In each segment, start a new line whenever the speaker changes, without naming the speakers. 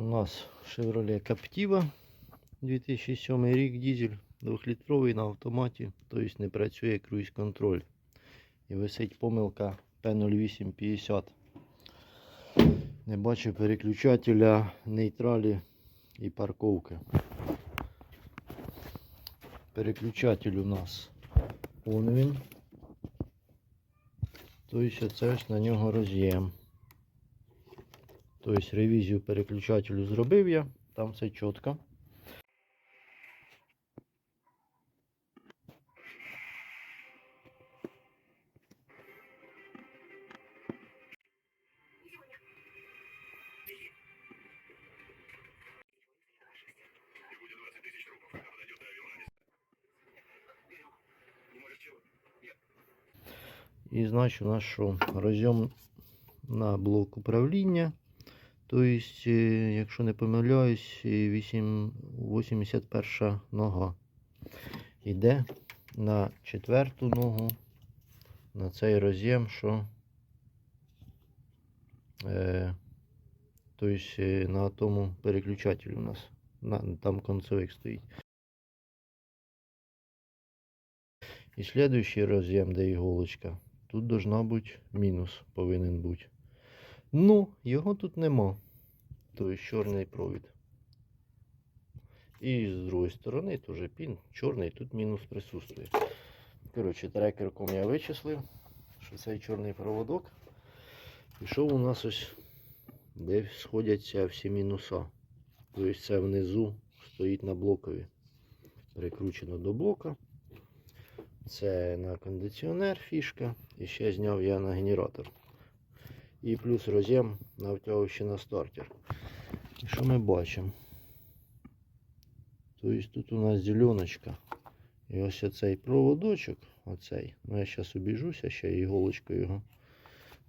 У нас Chevrolet Captiva 2007 рік дізель, 2-літровий на автоматі, тобто не працює круїз контроль. І висить помилка P0850. Не бачу переключателя нейтралі і парковки. Переключатель у нас он він. Тобто це ось на нього роз'єм. Тобто ревізію переключателю зробив я, там все чітко. І значить у нас що розйом на блок управління. Тобто, е, якщо не помиляюсь, е, 8, 81 нога йде на четверту ногу на цей роз'єм, що е, тобто, е, на тому переключателі у нас. На, там концевик стоїть. І слідуючий роз'єм, де іголочка, тут должна бути мінус, повинен бути. Ну, його тут нема. Тобто чорний провід. І з другої сторони теж пін чорний, тут мінус присутствує. Коротше, трекерком я вичислив, що цей чорний проводок пішов у нас ось, де сходяться всі мінуса. Тобто це внизу стоїть на блокові. Прикручено до блока. Це на кондиціонер фішка. І ще зняв я на генератор. І плюс роз'єм на втягувачі на стартер. І що ми бачимо? Тобто тут у нас зеленочка. І ось оцей проводочок, оцей. Ну я зараз обіжуся, ще іголочкою його.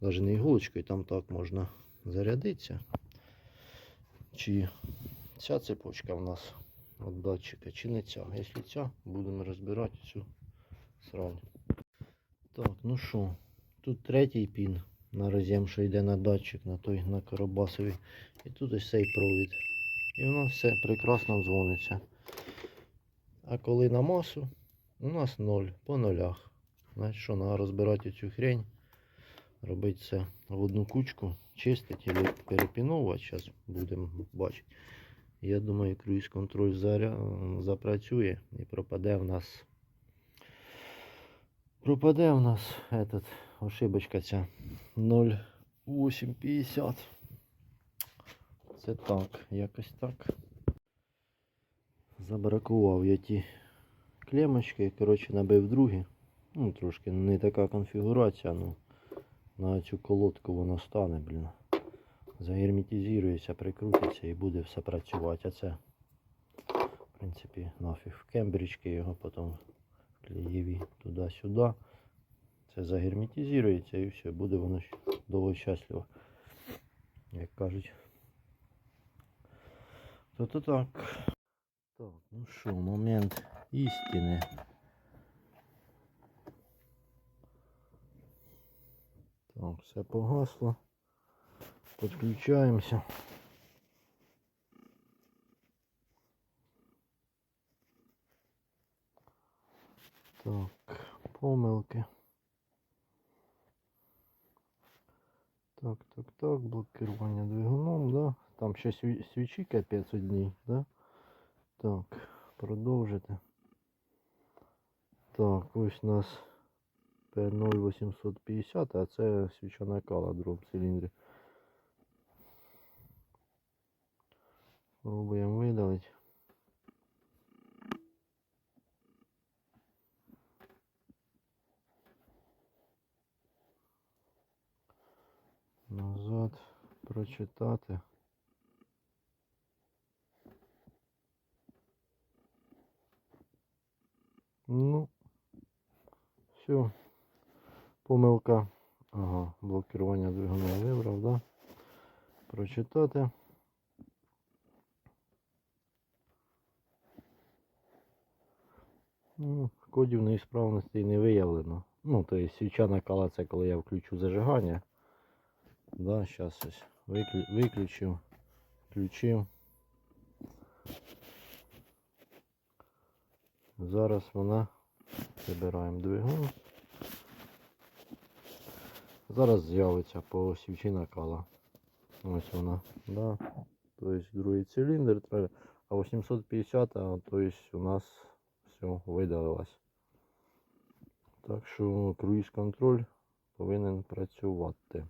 Навіть не іголочкою, там так можна зарядитися. Чи ця цепочка в нас від датчика, чи не ця. Якщо ця, будемо розбирати цю срань. Так, ну що, тут третій пін на роз'єм, що йде на датчик, на той на Карабасові. І тут ось цей провід. І у нас все прекрасно дзвониться. А коли на масу, у нас ноль по нулях. Значить, що треба розбирати цю хрень, робити це в одну кучку, чистити або перепіновувати. Зараз будемо бачити. Я думаю, круїз контроль запрацює і пропаде в нас. Пропаде в нас этот, ошибочка ця 0,850. Це так, якось так. Забракував я ті клемочки, коротше набив другі. Ну, трошки не така конфігурація, ну на цю колодку воно стане, блін. Загерметизується, прикрутиться і буде все працювати. А це, в принципі, нафіг в кембрички його потім вклеїв і туди-сюди. Це загерметизується і все, буде воно довго щасливо. Як кажуть. То-то так. Так, ну що, момент істини. Так, все погасло. Подключаємося. Так, помилки. Так, так, так, блок керування двигуном, да. Там ще свічі капець одній, да? Так, продовжити. Так, ось у нас P0850, а це свіча накала в циліндрі. Пробуємо видалити. Назад прочитати. Ну, все. Помилка. Ага, блокування двигуна вибрав, да? Прочитати. Ну, кодів неісправностей не виявлено. Ну, то есть свіча накала це коли я включу зажигання. Да, зараз ось виклю... виключив. Включив. Зараз вона забираємо двигун. Зараз з'явиться по осівчі накала. Ось вона. Да. Тобто другий циліндр треба. А 850, а, тобто у нас все видалилось. Так що круїз контроль повинен працювати.